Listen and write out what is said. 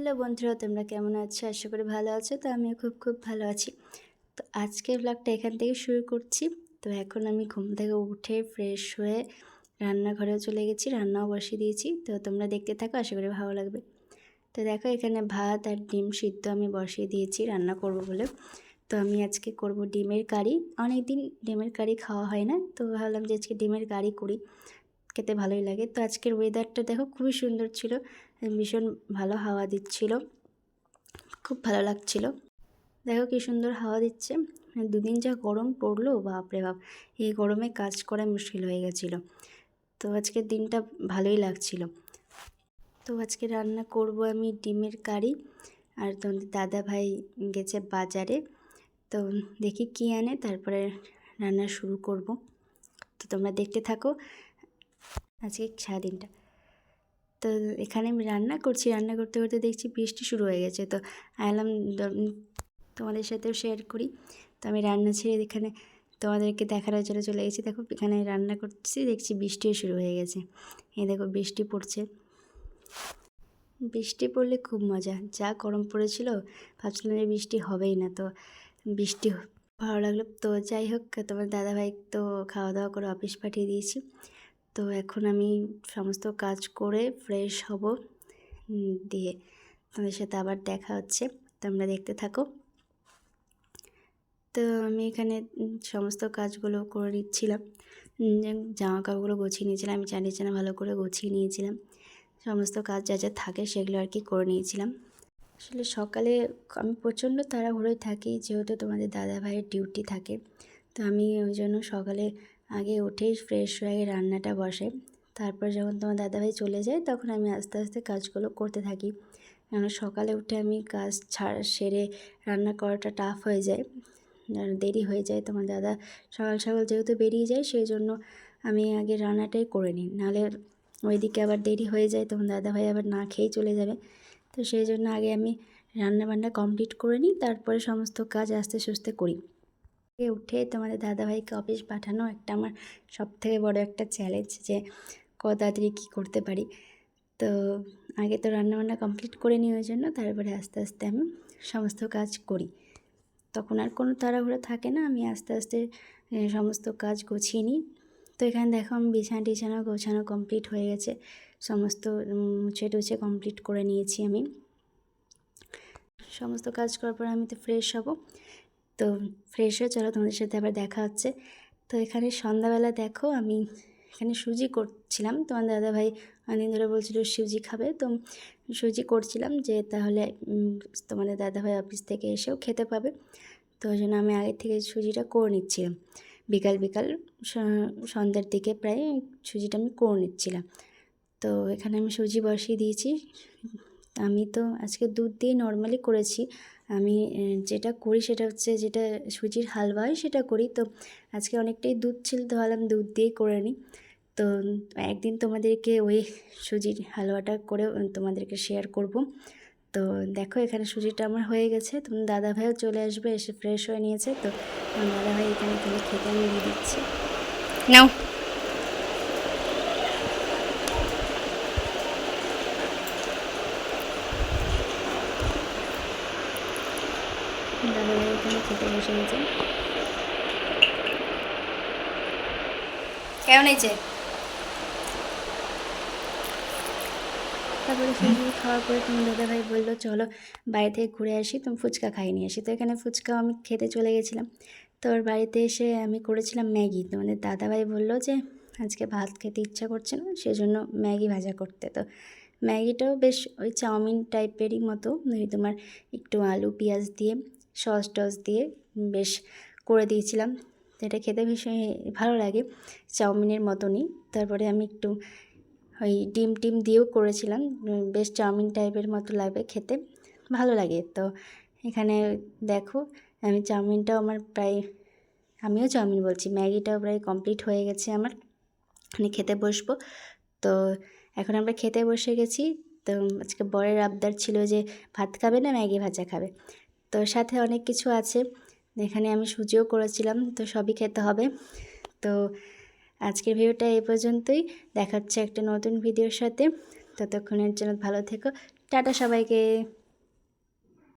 Hello বন্ধুরা, তোমরা কেমন আছো? আশা করি ভালো আছো, তো আমিও খুব খুব ভালো আছি। তো আজকের ব্লগটা এখান থেকে শুরু করছি। তো এখন আমি ঘুম থেকে উঠে ফ্রেশ হয়ে রান্নাঘরেও চলে গেছি, রান্নাও বসিয়ে দিয়েছি। তো তোমরা দেখতে থাকো, আশা করি ভালো লাগবে। তো দেখো, এখানে ভাত আর ডিম সিদ্ধ আমি বসিয়ে দিয়েছি, রান্না করব বলে। তো আমি আজকে করব ডিমের কারি। অনেক দিন ডিমের কারি খাওয়া হয় না, তো ভাবলাম যে আজকে ডিমের কারি করি। খেতে ভালোই লাগে। তো আজকের ওয়েদারটা দেখো খুবই সুন্দর ছিল, ভীষণ ভালো হাওয়া দিচ্ছিল, খুব ভালো লাগছিল। দেখো কি সুন্দর হাওয়া দিচ্ছে, দুদিন যা গরম পড়ল, বাপরে বাপ, এই গরমে কাজ করা মুশকিল হয়ে গেছিল। তো আজকের দিনটা ভালোই লাগছিল। তো আজকে রান্না করব আমি ডিমের কারি, আর তোমাদের দাদা ভাই গেছে বাজারে, তো দেখি কী আনে, তারপরে রান্না শুরু করব। তো তোমরা দেখতে থাকো আজকে সারাদিনটা। তো এখানে আমি রান্না করছি, রান্না করতে করতে দেখছি বৃষ্টি শুরু হয়ে গেছে। তো আইলাম তোমাদের সাথেও শেয়ার করি। তো আমি রান্না ছেড়ে এখানে তোমাদেরকে দেখানোর জন্য চলে গেছি। দেখো এখানে রান্না করছি, দেখছি বৃষ্টিও শুরু হয়ে গেছে। এই দেখো বৃষ্টি পড়ছে। বৃষ্টি পড়লে খুব মজা। যা গরম পড়েছিল, ভাবছিলাম যে বৃষ্টি হবেই না। তো বৃষ্টি ভালো লাগল। তো যাই হোক, তোমার দাদাভাই তো খাওয়া দাওয়া করে অফিস পাঠিয়ে দিয়েছি। তো এখন আমি সমস্ত কাজ করে ফ্রেশ হব দিয়ে তোমাদের সাথে আবার দেখা হচ্ছে। তোমরা দেখতে থাকো। তো আমি এখানে সমস্ত কাজগুলো করে নিচ্ছিলাম। জামা কাপড়গুলো গুছিয়ে নিয়েছিলাম, আমি চালিয়ে না ভালো করে গুছিয়ে নিয়েছিলাম। সমস্ত কাজ যা যা থাকে সেগুলো আর কি করে নিয়েছিলাম। আসলে সকালে আমি প্রচণ্ড তাড়াহুড়োয় থাকি, যেহেতু তোমাদের দাদা ভাইয়ের ডিউটি থাকে। তো আমি ওই জন্য সকালে আগে উঠেই ফ্রেশ হয়ে আগে রান্নাটা বসে। তারপর যখন তোমার দাদাভাই চলে যায়, তখন আমি আস্তে আস্তে কাজগুলো করতে থাকি। কেন সকালে উঠে আমি কাজ ছাড় সেরে রান্না করাটা টাফ হয়ে যায়। দেরি হয়ে যায়, তোমার দাদা সকাল সকাল যেহেতু বেরিয়ে যায়, সেই জন্য আমি আগে রান্নাটাই করে নিই। নাহলে ওইদিকে আবার দেরি হয়ে যায়, তখন দাদাভাই আবার না খেয়েই চলে যাবে। তো সেই জন্য আগে আমি রান্না বান্না কমপ্লিট করে নিই, তারপরে সমস্ত কাজ আস্তে সুস্তে করি। উঠে তোমাদের দাদাভাইকে অফিস পাঠানো একটা আমার সব থেকে বড় একটা চ্যালেঞ্জ যে কত তাড়াতাড়ি কী করতে পারি। তো আগে তো রান্নাবান্না কমপ্লিট করে নিই ওই জন্য, তারপরে আস্তে আস্তে আমি সমস্ত কাজ করি। তখন আর কোনো তাড়াহুড়ো থাকে না, আমি আস্তে আস্তে সমস্ত কাজ গুছিয়ে নিই। তো এখানে দেখো আমি বিছানা টিছানা গোছানো কমপ্লিট হয়ে গেছে, সমস্ত মুছে টুছে কমপ্লিট করে নিয়েছি আমি। সমস্ত কাজ করার পর আমি তো ফ্রেশ হব। তো ফ্রেশ হয়ে চলো, তোমাদের সাথে আবার দেখা হচ্ছে। তো এখানে সন্ধ্যাবেলা দেখো, আমি এখানে সুজি করছিলাম। তোমার দাদাভাই অনেকদিন ধরে বলছিল সুজি খাবে। তো সুজি করছিলাম যে তাহলে তোমাদের দাদাভাই অফিস থেকে এসেও খেতে পাবে। তো ওই জন্য আমি আগের থেকে সুজিটা করে নিচ্ছিলাম। বিকাল বিকাল সন্ধ্যার দিকে প্রায় সুজিটা আমি করে নিচ্ছিলাম। তো এখানে আমি সুজি বসিয়ে দিয়েছি। আমি তো আজকে দুধ দিয়ে নর্মালি করেছি। আমি যেটা করি সেটা হচ্ছে যেটা সুজির হালুয়া হয় সেটা করি। তো আজকে অনেকটাই দুধ ছিল, তো ভাবলাম দুধ দিয়েই করে নিই তো একদিন তোমাদেরকে ওই সুজির হালুয়াটা করে তোমাদেরকে শেয়ার করব। তো দেখো এখানে সুজিটা আমার হয়ে গেছে। তোমার দাদা ভাইও চলে আসবে, এসে ফ্রেশ হয়ে নিয়েছে। তো দাদা ভাই এখানে খেতে দিয়ে দিচ্ছি। নাও। দাদা ভাই এখানে খেতে বসে গেছে কেমন হয়েছে? তারপরে সুজি খাওয়ার পরে তুমি দাদাভাই বলল, চলো বাইরে থেকে ঘুরে আসি, তুমি ফুচকা খাই নিয়ে আসি। তো এখানে ফুচকা আমি খেতে চলে গেছিলাম। তো ওর বাড়িতে এসে আমি করেছিলাম ম্যাগি। তো মানে দাদাভাই বলল যে, আজকে ভাত খেতে ইচ্ছা করছে না, সেজন্য ম্যাগি ভাজা করতে। তো ম্যাগিটাও বেশ ওই চাউমিন টাইপেরই মতো, ওই তোমার একটু আলু, পেঁয়াজ দিয়ে সস টস দিয়ে বেশ করে দিয়েছিলাম। এটা খেতে ভীষণ ভালো লাগে, চাউমিনের মতনই। তারপরে আমি একটু ওই ডিম টিম দিয়েও করেছিলাম বেশ চাউমিন টাইপের মতো লাগবে খেতে, ভালো লাগে। তো এখানে দেখো, আমি চাউমিনটাও আমার প্রায়, আমিও চাউমিন বলছি, ম্যাগিটাও প্রায় কমপ্লিট হয়ে গেছে আমার মানে খেতে বসবো। তো এখন আমরা খেতে বসে গেছি। তো আজকে বরের আবদার ছিল যে ভাত খাবে না ম্যাগি ভাজা খাবে। তো সাথে অনেক কিছু আছে। এখানে আমি সুজিও করেছিলাম, তো সবই খেতে হবে। তো আজকের ভিডিওটা এই পর্যন্তই। দেখাচ্ছে একটা নতুন ভিডিওর সাথে। ততক্ষণের জন্য ভালো থেকো। টাটা সবাইকে।